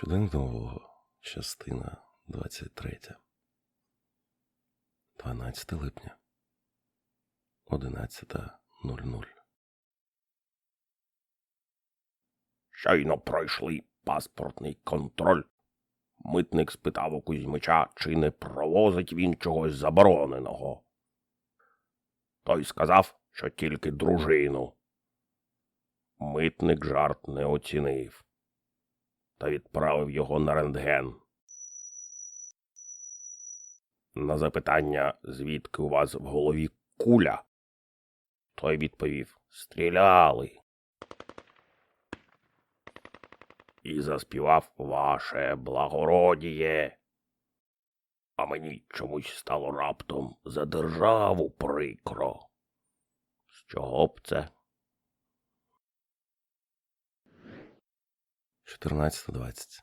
Щодень нового, частина 23. 12 липня. 11.00. Щойно пройшли паспортний контроль. Митник спитав у Кузьмича, чи не провозить він чогось забороненого. Той сказав, що тільки дружину. Митник жарт не оцінив та відправив його на рентген. На запитання, звідки у вас в голові куля, той відповів Стріляли. І заспівав ваше благородіє. А мені чомусь стало раптом за державу прикро. З чого б це? 14.20.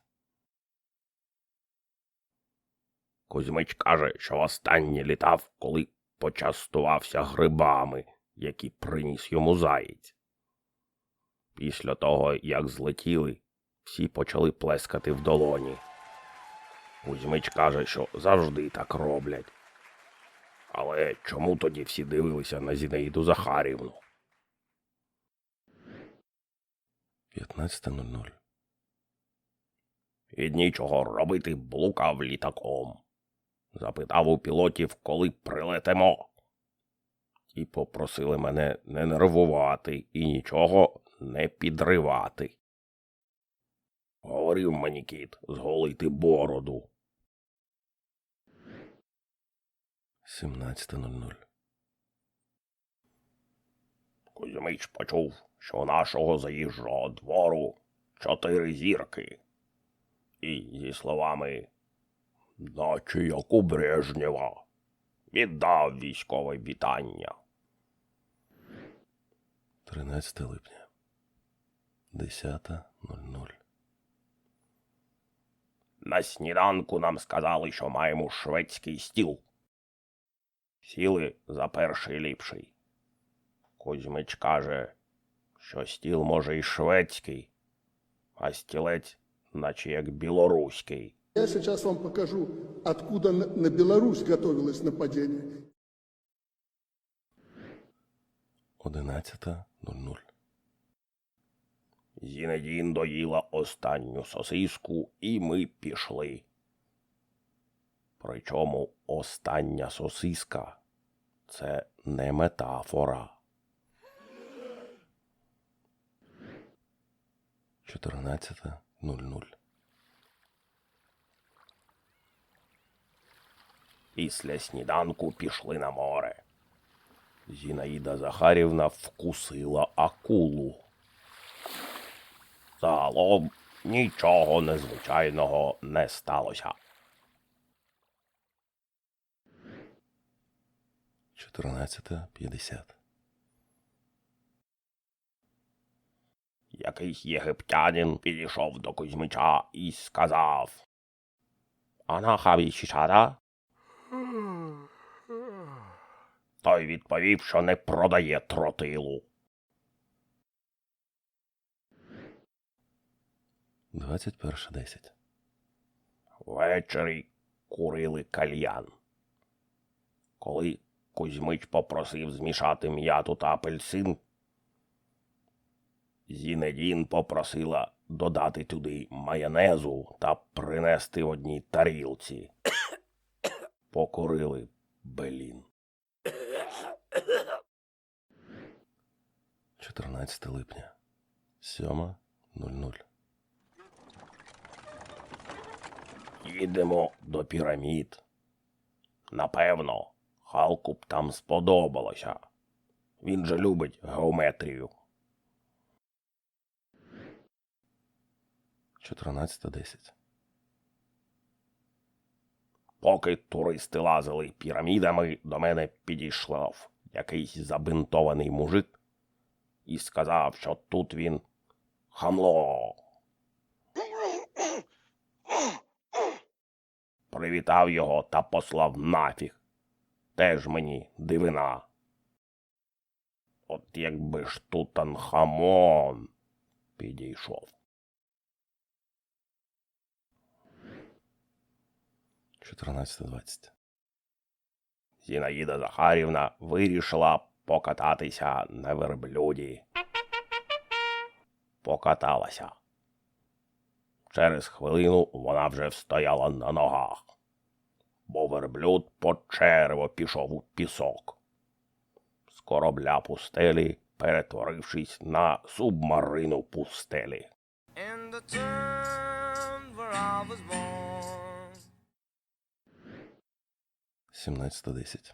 Кузьмич каже, що востаннє літав, коли почастувався грибами, які приніс йому заєць. Після того, як злетіли, всі почали плескати в долоні. Кузьмич каже, що завжди так роблять. Але чому тоді всі дивилися на Зінаїду Захарівну? 15.00. І нічого робити блукав літаком. Запитав у пілотів, коли прилетимо. Ті попросили мене не нервувати і нічого не підривати. Говорив мені кіт зголити бороду. 17.00. Кузьмич почув, що нашого заїжджого двору чотири зірки. І зі словами наче як у Брежнєва, віддав військове вітання. 13 липня. 10.00. На сніданку нам сказали, що маємо шведський стіл. Сіли за перший ліпший. Кузьмич каже, що стіл може і шведський, а стілець, наче як білоруський. Я сейчас вам покажу, откуда на на Беларусь готовилось нападение. 11.00. Зінедін доїла останню сосиску, і ми пішли. Причому остання сосиска це не метафора. 14.00. Після сніданку пішли на море. Зінаїда Захарівна вкусила акулу. Загалом нічого незвичайного не сталося. 14.50. Якийсь єгиптянин підійшов до Кузьмича і сказав. Ана хавічара? Той відповів, що не продає тротилу. 21.10. Ввечері курили кальян. Коли Кузьмич попросив змішати м'яту та апельсин, Зінедін попросила додати туди майонезу та принести в одній тарілці. Покурили белін. 14 липня. 7.00. Їдемо до пірамід. Напевно, Халку там сподобалося. Він же любить геометрію. 14.10. Поки туристи лазили пірамідами, до мене підійшов якийсь забинтований мужик і сказав, що тут він хамло. Привітав його та послав нафіг. Теж мені дивина. От якби ж Тутанхамон підійшов. 14.20. Зінаїда Захарівна вирішила покататися на верблюді. Покаталася. Через хвилину вона вже встояла на ногах, бо верблюд по черево пішов у пісок. З корабля пустелі, перетворившись на субмарину пустелі. in the town where I was born. 17.10.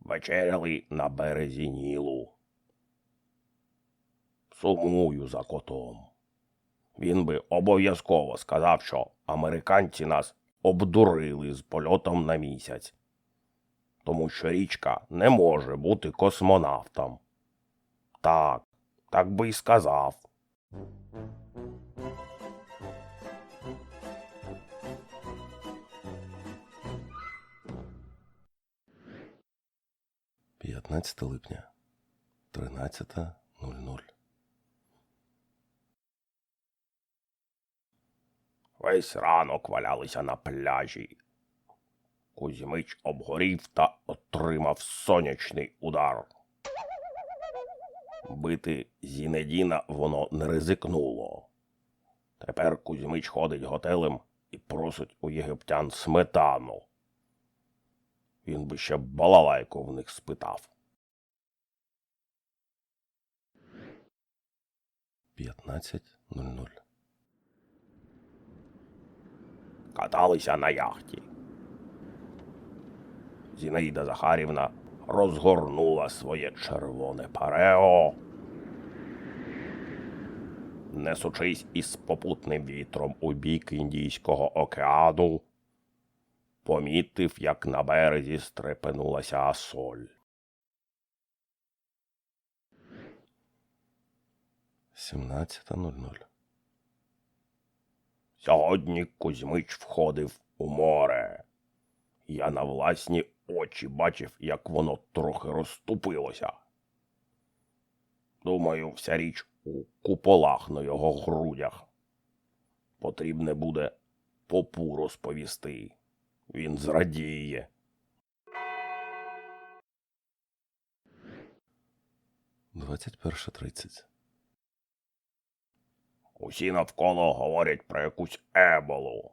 вечеряли на березі Нілу. Сумую за котом. Він би обов'язково сказав, що американці нас обдурили з польотом на місяць, тому що річка не може бути космонавтом. Так, так би й сказав. — 15 липня. 13.00. Весь ранок валялися на пляжі. Кузьмич обгорів та отримав сонячний удар. Бити Зінедіна воно не ризикнуло. Тепер Кузьмич ходить готелем і просить у єгиптян сметану. Він би ще балалайку в них спитав. 15.00. каталися на яхті. Зінаїда Захарівна розгорнула своє червоне парео, несучись із попутним вітром у бік Індійського океану, помітив, як на березі стрепенулася асоль. 17.00. Сьогодні Кузьмич входив у море. Я на власні очі бачив, як воно трохи розступилося. Думаю, вся річ у куполах на його грудях. Потрібне буде попу розповісти. Він зрадіє. Двадцять перша тридцять. Усі навколо говорять про якусь еболу.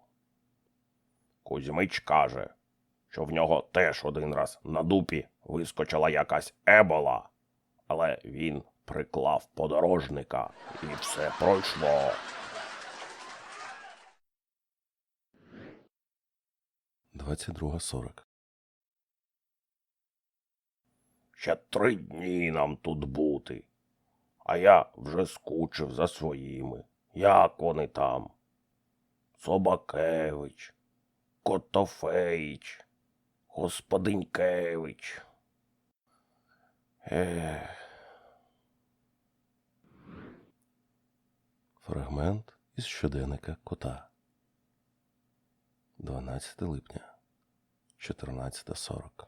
Кузьмич каже, що в нього теж один раз на дупі вискочила якась ебола, але він приклав подорожника і все пройшло. Двадцять друга сорок. Ще три дні нам тут бути. А я вже скучив за своїми. Як вони там? Собакевич, Котофеїч, Господинькевич. Ех. Фрагмент із щоденника кота. 12 липня. 14.40.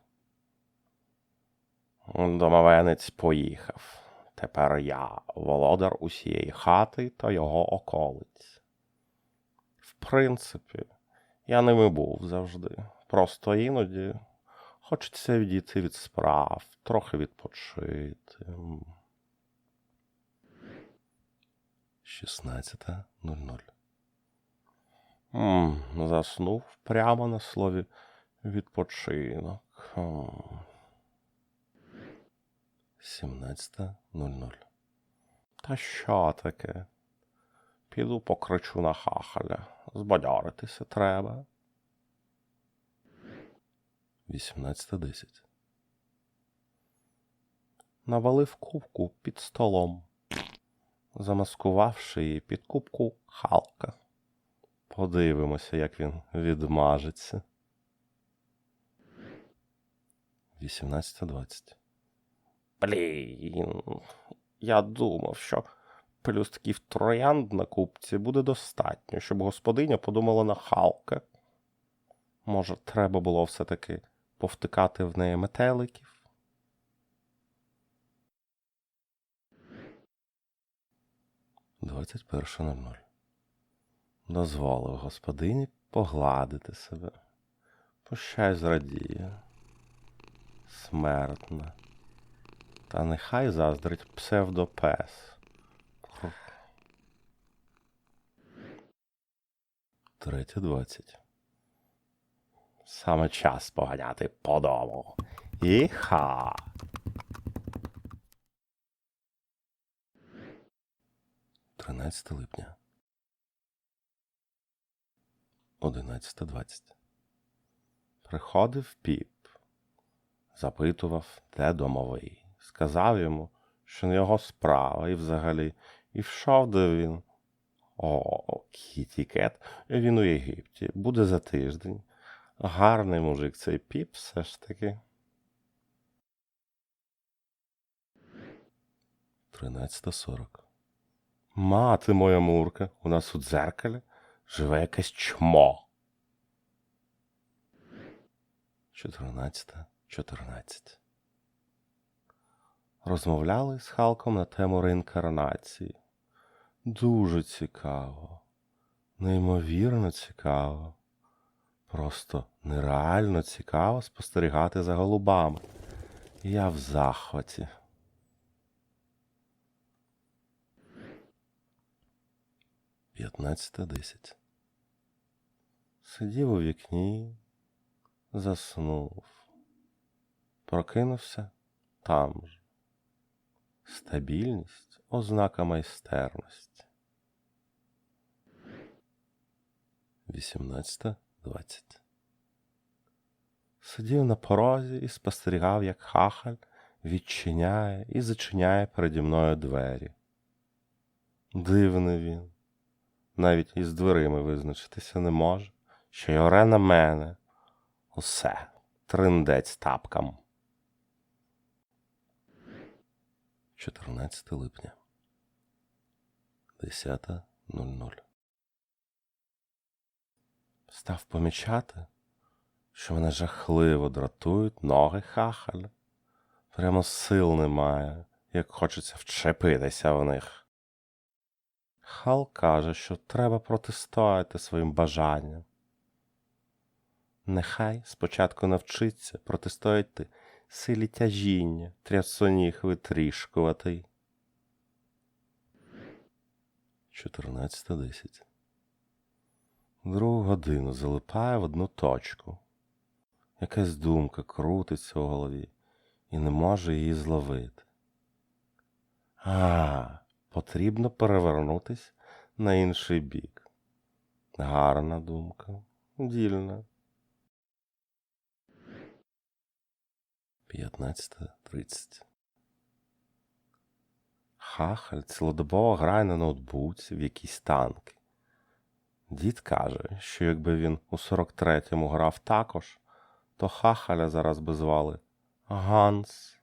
Домовенець поїхав. Тепер я володар усієї хати та його околиць. В принципі, я ними був завжди. Просто іноді хочеться відійти від справ, трохи відпочити. 16.00. М, Заснув прямо на слові відпочинок. Хм. 17.00. Та що таке? Піду покричу на хахаля. Збадьоритися треба. 18.10. Навалив кубку під столом, замаскувавши її під кубку Халка. Подивимося, як він відмажеться. 18.20. Блін, я думав, що плюстків троянд на кубці буде достатньо, щоб господиня подумала на Халка. Може, треба було все-таки повтикати в неї метеликів? 21.00. дозволив господині погладити себе. Пущай зрадіє. Смертна. Та нехай заздрить псевдопес. Хр. Третє двадцять. Саме час поганяти по дому. Іха. Тринадцяте липня. Одинадцяте двадцять. Приходив піп, запитував, де домовий. Сказав йому, що не його справа, і взагалі, і йшов де він. О, кітікет, він у Єгипті, буде за тиждень. Гарний мужик цей піп все ж таки. Тринадцята сорок. Мати моя мурка, у нас у дзеркалі живе якесь чмо. Чотирнадцята, чотирнадцять. Розмовляли з Халком на тему реінкарнації. Дуже цікаво, неймовірно цікаво. Просто нереально цікаво спостерігати за голубами. Я в захваті. П'ятнадцята десять. Сидів у вікні, заснув. Прокинувся там же. Стабільність ознака майстерності. 18.20 Сидів на порозі і спостерігав, як хахаль відчиняє і зачиняє переді мною двері. Дивний він. Навіть із дверима визначитися не може, що й оре на мене. Усе, триндець тапкам. 14 липня. 10.00 Став помічати, що мене жахливо дратують ноги хахаля. Прямо сил немає, як хочеться вчепитися в них. Хал каже, що треба протистояти своїм бажанням. Нехай спочатку навчиться протистояти силі тяжіння, трясоніг витрішкуватий. 14.10 Другу годину залипає в одну точку. Якась думка крутиться у голові і не може її зловити. А, потрібно перевернутись на інший бік. Гарна думка, дільна. 15.30 Хахаль цілодобово грає на ноутбуці в якісь танки. Дід каже, що якби він у 43-му грав також, то хахаля зараз би звали Ганс.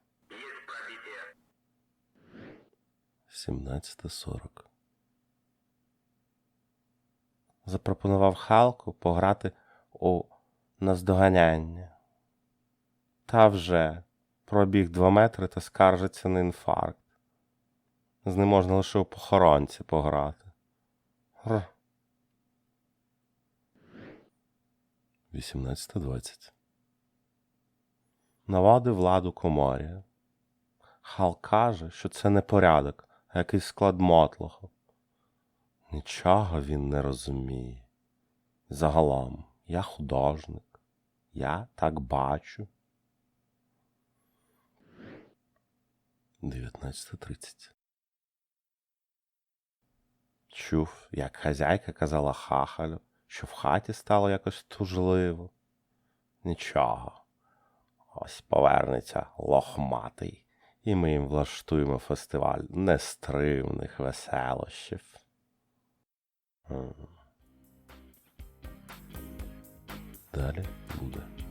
17.40 Запропонував Халку пограти у наздоганяння. Та вже пробіг два метри та скаржиться на інфаркт. З ним можна лише у похоронці пограти. Гр. 18.20 Навадив владу коморія. Хал каже, що це не порядок, а якийсь склад мотлоху. Нічого він не розуміє. Загалом, я художник, я так бачу. 19.30 Чув, як хазяйка казала хахалю, що в хаті стало якось тужливо. Нічого. Ось повернеться лохматий, і ми їм влаштуємо фестиваль нестримних веселощів. Далі буде.